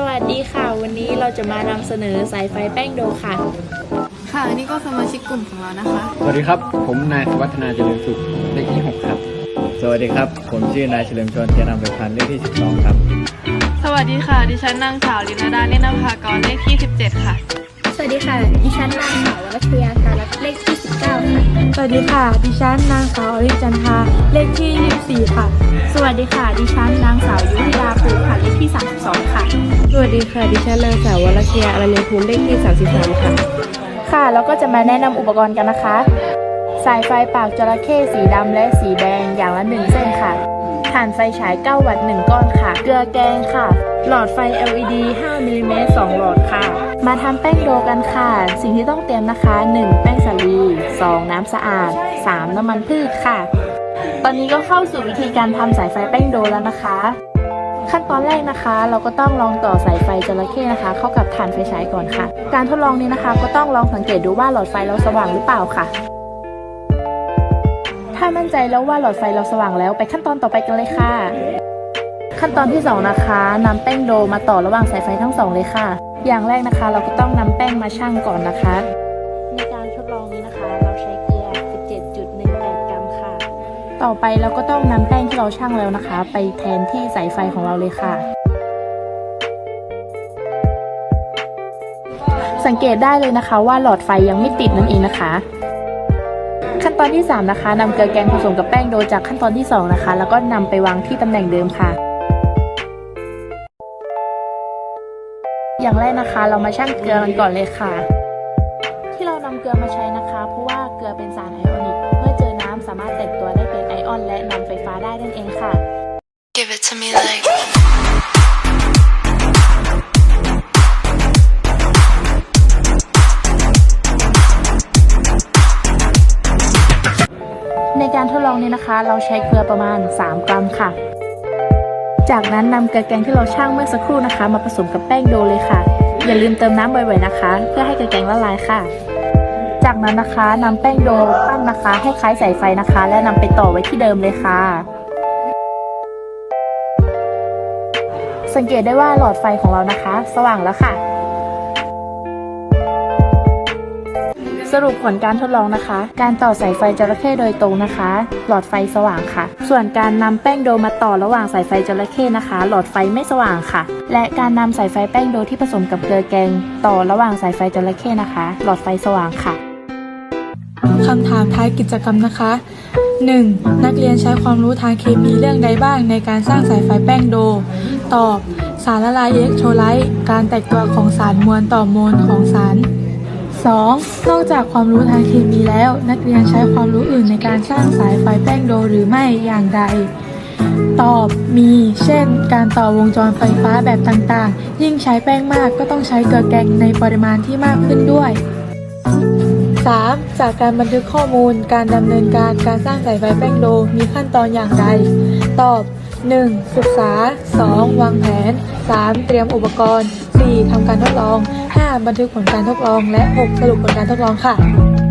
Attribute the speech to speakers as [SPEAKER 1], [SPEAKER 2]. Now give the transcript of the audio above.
[SPEAKER 1] สวัสดีค่ะ วันนี้เราจะมานำเสนอสายไฟแป้งโดค่ะ
[SPEAKER 2] ค่ะนี่ก็สมาชิกกลุ่มของเรานะคะ
[SPEAKER 3] สวัสดีครับ ผมนายสุวัฒนาเจริญสุขเลขที่6ครับ สวัสดีครับ ผมชื่อนายเฉลิมชนเทียนนำไปพันธ์เลขที่ 12 ครับ
[SPEAKER 2] สวัสดีค่ะ ดิฉันนางสาวลินดาเนตรนภากรเลขที่ 17 ค่ะ
[SPEAKER 1] สวัสดีค่ะ ดิฉันนางสาววรัชยาการัตน์เลขที่ 19 ค่ะ
[SPEAKER 4] สวัสดีค่ะ ดิฉันนางสาวอริจันทาเลขที่ 24 ค่ะ
[SPEAKER 1] สวัสดีค่ะ ดิฉันนาง 32 ค่ะ
[SPEAKER 4] สวัสดีค่ะ ดิฉันนางสาววรเชียอรัญญภูมิเลขที่ 33 ค่ะ
[SPEAKER 1] ค่ะ แล้วก็จะมาแนะนำอุปกรณ์กันนะคะ สายไฟปากจระเข้สีดำและสีแดงอย่างละ 1 เส้นค่ะถ่านไฟฉาย 9 วัตต์ 1 ก้อนค่ะ เกลือแกงค่ะ หลอดไฟ LED 5มิลลิเมตร2หลอดค่ะ มาทำแป้งโดกันค่ะ สิ่งที่ต้องเตรียมนะคะ 1 แป้งสาลี2 น้ำสะอาด 3 น้ำมันพืชค่ะ ตอนนี้ก็เข้าสู่วิธีการทำสายไฟแป้งโดแล้วนะคะ ขั้นตอนแรกนะคะ เราก็ต้องลองต่อสายไฟจระเข้นะคะ เข้ากับถ่านไฟฉายก่อนค่ะ การทดลองนี้นะคะ ก็ต้องลองสังเกตดูว่าหลอดไฟเราสว่างหรือเปล่าค่ะ ถ้ามั่นใจแล้วว่าหลอดไฟเราสว่างแล้วไปขั้นตอนต่อไปกันเลยค่ะ ขั้นตอนที่สองนะคะนำแป้งโดมาต่อระหว่างสายไฟทั้งสองเลยค่ะ อย่างแรกนะคะ เราก็ต้องนำแป้งมาชั่งก่อนนะคะ ต่อไปเราก็ต้องนำแป้งที่เราชั่งแล้วนะคะ ไปแทนที่สายไฟของเราเลยค่ะ สังเกตได้เลยนะคะว่าหลอดไฟยังไม่ติดนั่นเองนะคะ ขั้นตอนที่ 3 นะคะนำเกลือแกงผสมกับแป้งโดยจากขั้นตอนที่ 2 นะคะ แล้วก็นำไปวางที่ตำแหน่งเดิมค่ะ อย่างแรกนะคะ เรามาชั่งเกลือกันก่อนเลยค่ะ ที่เรานำเกลือมาใช้นะคะ เพราะว่าเกลือเป็นสารไอออนิกเมื่อเจอน้ำสามารถแตกตัว อออนและนำไฟฟ้าได้นั่นเองค่ะ
[SPEAKER 2] Give it to me like
[SPEAKER 1] ในการทดลองนี้นะคะ เราใช้เกลือประมาณ 3 กรัมค่ะ จากนั้นนำเกลือแกงที่เราชั่งเมื่อสักครู่นะคะ มาผสมกับแป้งโดเลยค่ะ อย่าลืมเติมน้ำบ่อยๆนะคะ เพื่อให้เกลือแกงละลายค่ะ จากนั้นนะคะนำแป้งโดปั้นนะคะ ให้คล้ายสายไฟนะคะ และนำไปต่อไว้ที่เดิมเลยค่ะ สังเกตได้ว่าหลอดไฟของเรานะคะ สว่างแล้วค่ะ สรุปผลการทดลองนะคะ การต่อสายไฟจระเข้โดยตรงนะคะ หลอดไฟสว่างค่ะ ส่วนการนำแป้งโดมาต่อระหว่างสายไฟจระเข้นะคะ หลอดไฟไม่สว่างค่ะ และการนำสายไฟแป้งโดที่ผสมกับเกลือแกง ต่อระหว่างสายไฟจระเข้นะคะ หลอดไฟสว่างค่ะ
[SPEAKER 4] คำถามท้ายกิจกรรมนะคะ 1. นักเรียนใช้ความรู้ทางเคมีเรื่องใดบ้างในการสร้างสายไฟแป้งโด ตอบ สารละลายอิเล็กโทรไลต์การแตกตัวของสารมวลต่อมวลของสาร 2. นอกจากความรู้ทางเคมีแล้ว นักเรียนใช้ความรู้อื่นในการสร้างสายไฟแป้งโดหรือไม่อย่างใด ตอบมี เช่น การต่อวงจรไฟฟ้าแบบต่างๆ ยิ่งใช้แป้งมากก็ต้องใช้เกลือแกงในปริมาณที่มากขึ้นด้วย 3. จากการบันทึกข้อมูล การดำเนินการการสร้างสายไฟแป้งโดมีขั้นตอนอย่างไร ตอบ 1. ศึกษา 2. วางแผน 3. เตรียมอุปกรณ์ 4. ทำการทดลอง 5. บันทึกผลการทดลอง และ 6. สรุปผลการทดลองค่ะ